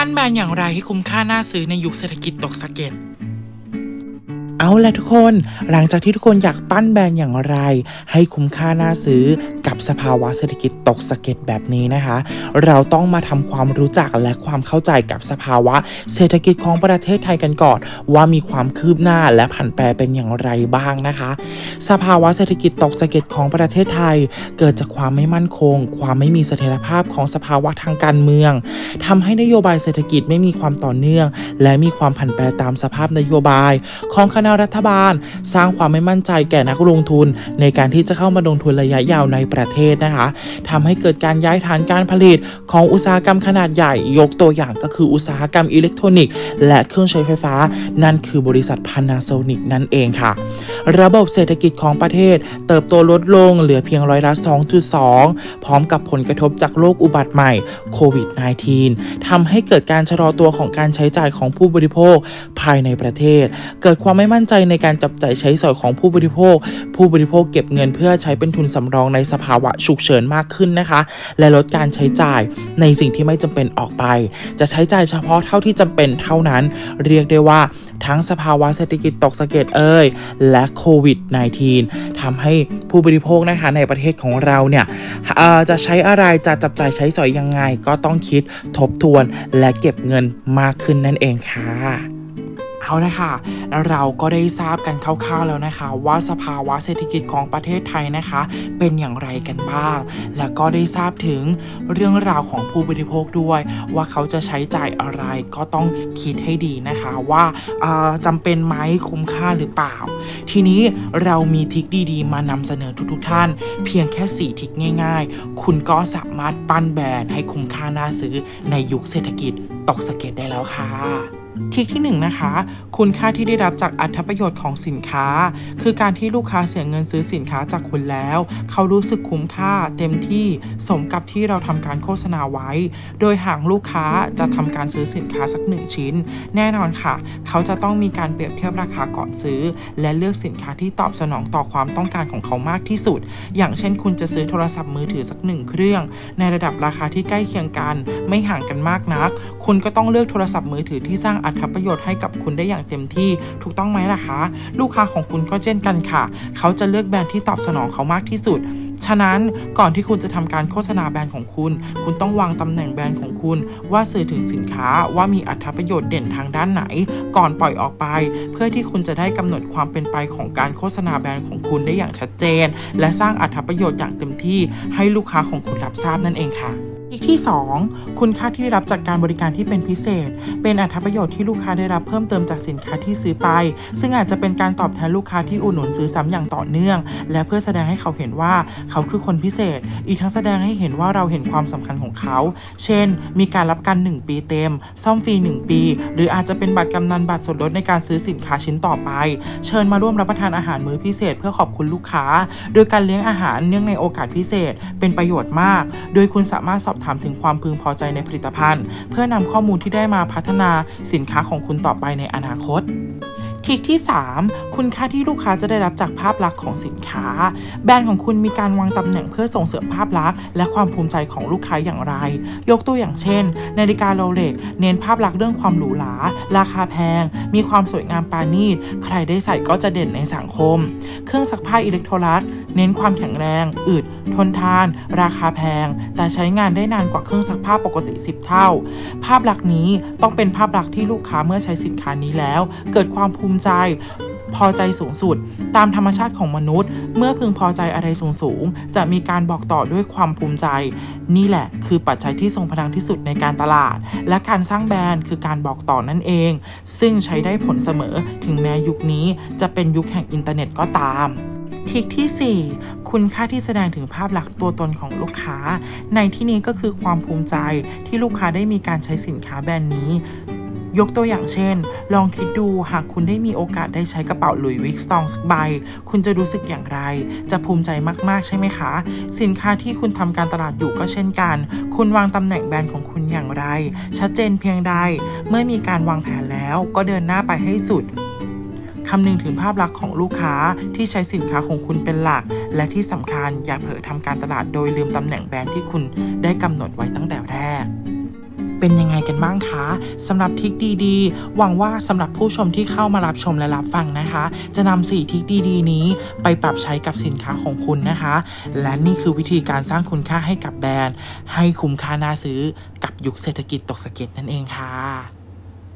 อันแบรนด์อย่างไรให้คุ้มค่าน่าซื้อในยุคเศรษฐกิจตกสะเก็ด เอาละทุกคนหลังจากที่ทุกคนอยากปั้นแบรนด์อย่างไร ให้คุ้มค่าน่าซื้อกับสภาวะเศรษฐกิจตกสะเก็ดแบบนี้นะคะ เราต้องมาทำความรู้จักและความเข้าใจกับสภาวะเศรษฐกิจของประเทศไทยกันก่อน ว่ามีความคืบหน้าและผันแปรเป็นอย่างไรบ้างนะคะ สภาวะเศรษฐกิจตกสะเก็ดของประเทศไทย เกิดจากความไม่มั่นคง ความไม่มีเสถียรภาพของสภาวะทางการเมืองทำให้นโยบายเศรษฐกิจไม่มีความต่อเนื่อง และมีความผันแปรตามสภาพนโยบายของคณะรัฐบาล สร้างความไม่มั่นใจแก่นักลงทุน ในการที่จะเข้ามาลงทุนระยะยาวในประเทศนะคะทำให้เกิดการย้ายฐานการผลิตของอุตสาหกรรมขนาดใหญ่ ยกตัวอย่างก็คืออุตสาหกรรมอิเล็กทรอนิกส์และเครื่องใช้ไฟฟ้า นั่นคือบริษัท Panasonic นั่นเองค่ะ ระบบเศรษฐกิจของประเทศ เติบโตลดลงเหลือเพียงร้อยละ 2.2 พร้อมกับผลกระทบจากโรคอุบัติใหม่โควิด -19 ทำให้เกิดการชะลอตัวของการใช้จ่ายของผู้บริโภคภายในประเทศ เกิดความไม่มั่น่นใจในการจับจ่ายใช้สอยของผู้บริโภค ผู้บริโภคเก็บเงินเพื่อใช้เป็นทุนสำรองในสภาวะฉุกเฉินมากขึ้นนะคะ และลดการใช้จ่ายในสิ่งที่ไม่จำเป็นออกไป จะใช้จ่ายเฉพาะเท่าที่จำเป็นเท่านั้น เรียกได้ว่าทั้งสภาวะเศรษฐกิจตกสะเก็ดเอ่ยและโควิด -19 ทำให้ผู้บริโภคนะคะในประเทศของเราเนี่ยจะใช้อะไรจะจับจ่ายใช้สอยยังไง ก็ต้องคิดทบทวนและเก็บเงินมากขึ้นนั่นเองค่ะ เอาละค่ะแล้วเราก็ได้ทราบกันคร่าวๆแล้วนะคะ ว่าสภาวะเศรษฐกิจของประเทศไทยนะคะ เป็นอย่างไรกันบ้าง แล้วก็ได้ทราบถึงเรื่องราวของผู้บริโภคด้วย ว่าเขาจะใช้จ่ายอะไรก็ต้องคิดให้ดีนะคะว่าเอ่อจำเป็นไหมคุ้มค่าหรือเปล่า ทีนี้เรามีทริคดีๆ มานำเสนอทุกๆท่าน เพียงแค่ 4ทริคง่าย ๆ คุณก็สามารถปั้นแบรนด์ให้คุ้มค่าน่าซื้อในยุคเศรษฐกิจตกสะเก็ดได้แล้วค่ะ ทริคที่ 1 นะคะ คุณค่าที่ได้รับจากอัตประโยชน์ของสินค้า คือการที่ลูกค้าเสียเงินซื้อสินค้าจากคุณแล้ว เขารู้สึกคุ้มค่าเต็มที่สมกับที่เราทำการโฆษณาไว้ โดยหากลูกค้าจะทำการซื้อสินค้าสักหนึ่งชิ้น แน่นอนค่ะ เขาจะต้องมีการเปรียบเทียบราคาก่อนซื้อ และเลือกสินค้าที่ตอบสนองต่อความต้องการของเขามากที่สุด อย่างเช่น คุณจะซื้อโทรศัพท์มือถือสักหนึ่งเครื่อง ในระดับราคาที่ใกล้เคียงกัน ไม่ห่างกันมากนัก คุณก็ต้องเลือกโทรศัพท์มือถือที่สร้างอัตประโยชน์ให้กับคุณได้อย่างเต็มที่ถูกต้องไหมล่ะคะ ลูกค้าของคุณก็เช่นกันค่ะ เขาจะเลือกแบรนด์ที่ตอบสนองเขามากที่สุด ฉะนั้นก่อนที่คุณจะทำการโฆษณาแบรนด์ของคุณ คุณต้องวางตำแหน่งแบรนด์ของคุณ ว่าสื่อถึงสินค้าว่ามีอัตประโยชน์เด่นทางด้านไหน ก่อนปล่อยออกไป เพื่อที่คุณจะได้กำหนดความเป็นไปของการโฆษณาแบรนด์ของคุณได้อย่างชัดเจน และสร้างอัตประโยชน์อย่างเต็มที่ให้ลูกค้าของคุณรับทราบนั่นเองค่ะ อีกที่ 2 คุณค่าที่ได้รับจากการบริการที่เป็นพิเศษ เป็นอัตประโยชน์ที่ลูกค้าได้รับเพิ่มเติมจากสินค้าที่ซื้อไป ซึ่งอาจจะเป็นการตอบแทนลูกค้าที่อุดหนุนซื้อซ้ำอย่างต่อเนื่อง และเพื่อแสดงให้เขาเห็นว่าเขาคือคนพิเศษ อีกทั้งแสดงให้เห็นว่าเราเห็นความสำคัญของเขา เช่น มีการรับกัน 1 ปีเต็ม ซ่อมฟรี 1 ปี หรืออาจจะเป็นบัตรกำนันบัตรส่วนลดในการซื้อสินค้าชิ้นต่อไป เชิญมาร่วมรับประทานอาหารมื้อพิเศษ เพื่อขอบคุณลูกค้า โดยการเลี้ยงอาหารเนื่องในโอกาสพิเศษ เป็นประโยชน์มาก โดยคุณสามารถสอบถามถึงความพึงพอใจในผลิตภัณฑ์ เพื่อนำข้อมูลที่ได้มาพัฒนาสินค้าของคุณต่อไปในอนาคตทริคที่ 3 คุณค่าที่ลูกค้าจะได้รับจากภาพลักษณ์ของสินค้า แบรนด์ของคุณมีการวางตำแหน่งเพื่อส่งเสริมภาพลักษณ์และความภูมิใจของลูกค้าอย่างไร ยกตัวอย่างเช่น นาฬิกาโรเล็กเน้นภาพลักษณ์เรื่องความหรูหรา ราคาแพงมีความสวยงามปาณีตใครได้ใส่ก็จะเด่นในสังคม เครื่องซักผ้าอิเล็กโทรลัสเน้นความแข็งแรงอึดทนทาน ราคาแพง แต่ใช้งานได้นานกว่าเครื่องซักผ้าปกติ 10 เท่า ภาพลักษณ์นี้ต้องเป็นภาพลักษณ์ที่ลูกค้าเมื่อใช้สินค้านี้แล้ว เกิดความภูมิใจ พอใจสูงสุด ตามธรรมชาติของมนุษย์ เมื่อพึงพอใจอะไรสูงสูงจะมีการบอกต่อด้วยความภูมิใจ นี่แหละคือปัจจัยที่ทรงพลังที่สุดในการตลาด และการสร้างแบรนด์คือการบอกต่อนั่นเอง ซึ่งใช้ได้ผลเสมอถึงแม้ยุคนี้จะเป็นยุคแห่งอินเทอร์เน็ตก็ตามทริคที่ 4 คุณค่าที่แสดงถึงภาพลักษณ์ตัวตนของลูกค้า ในที่นี้ก็คือความภูมิใจที่ลูกค้าได้มีการใช้สินค้าแบรนด์นี้ ยกตัวอย่างเช่น ลองคิดดูหากคุณได้มีโอกาสได้ใช้กระเป๋าหลุยวิกตองสักใบ คุณจะรู้สึกอย่างไร จะภูมิใจมากๆใช่ไหมคะ สินค้าที่คุณทำการตลาดอยู่ก็เช่นกัน คุณวางตำแหน่งแบรนด์ของคุณอย่างไร ชัดเจนเพียงใด เมื่อมีการวางแผนแล้วก็เดินหน้าไปให้สุดคำนึงถึงภาพลักษณ์ของลูกค้าที่ใช้สินค้าของคุณเป็นหลัก และที่สำคัญอย่าเผลอทำการตลาดโดยลืมตำแหน่งแบรนด์ที่คุณได้กำหนดไว้ตั้งแต่แรก เป็นยังไงกันบ้างคะสำหรับทิคดีๆ หวังว่าสำหรับผู้ชมที่เข้ามารับชมและรับฟังนะคะ จะนำสี่ทริคดีๆ นี้ไปปรับใช้กับสินค้าของคุณนะคะ และนี่คือวิธีการสร้างคุณค่าให้กับแบรนด์ ให้คุ้มค่าน่าซื้อกับยุคเศรษฐกิจตกสะเก็ดนั่นเองค่ะ